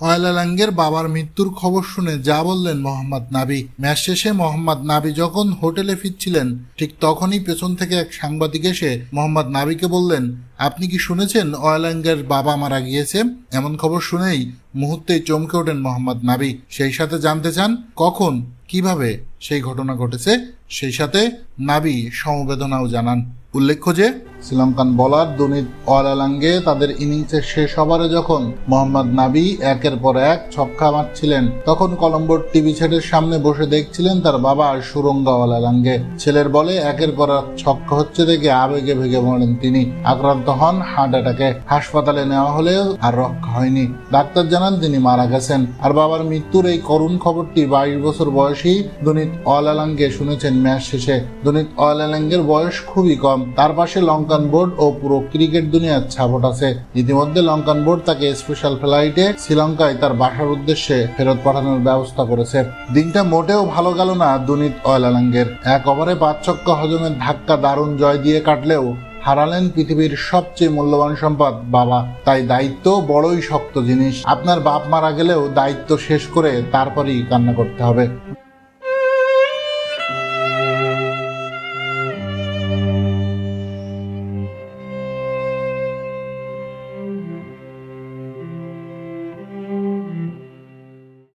অয়লালাঙ্গের বাবার মৃত্যুর খবর শুনে যা বললেন মোহাম্মদ নাবি ম্যাচ শেষে মোহাম্মদ নাবি যখন হোটেলে ফিরছিলেন ঠিক তখনই পেছন থেকে এক সাংবাদিক এসে মোহাম্মদ নাবিকে বললেন আপনি কি শুনেছেন অয়লাঙ্গের বাবা মারা গিয়েছে? এমন খবর শুনেই মুহূর্তেই চমকে ওঠেন মোহাম্মদ নাবি। সেই সাথে জানতে চান কখন কীভাবে সেই ঘটনা ঘটেছে? সেই সাথে নাবি সমবেদনাও জানান। উল্লেখ্য যে, শ্রীলঙ্কান বলার দুনিত অলালাঙ্গে তাদের ইনিংসের শেষ ওভারে যখন মোহাম্মদ নাবি একের পর এক ছক্কা মারছিলেন, তখন কলম্বোর টিভি সেটের সামনে বসে দেখছিলেন তার বাবা সুরঙ্গা অলালাঙ্গে। ছেলের বলে একের পর এক ছক্কা হচ্ছে দেখে আবেগে ভেগে পড়েন তিনি। আক্রান্ত হন হার্ট অ্যাটাকে। হাসপাতালে নেওয়া হলেও আর রক্ষা হয়নি। ডাক্তার জানান তিনি মারা গেছেন। আর বাবার মৃত্যুর এই করুণ খবরটি বাইশ বছর বয়সী দুনিত অলালাঙ্গে শুনেছেন ম্যাচ শেষে। দুনিত অলালাঙ্গের বয়স খুবই কম। তার পাশে লঙ্কান বোর্ড ও পুরো ক্রিকেট দুনিয়ার ছাপট আছে। ইতিমধ্যে লঙ্কান বোর্ড তাকে স্পেশাল ফ্লাইটে শ্রীলঙ্কায় তার বাসার উদ্দেশ্যে ফেরত পাঠানোর ব্যবস্থা করেছে। দিনটা মোটেও ভালো গেল না দুনিত অয়লালাঙ্গের। এক ওভারে পাঁচ ছক্কা হজমের ধাক্কা দারুণ জয় দিয়ে কাটলেও হারালেন পৃথিবীর সবচেয়ে মূল্যবান সম্পদ, বাবা। তাই দায়িত্ব বড়ই শক্ত জিনিস। আপনার বাপ মারা গেলেও দায়িত্ব শেষ করে তারপরেই কান্না করতে হবে।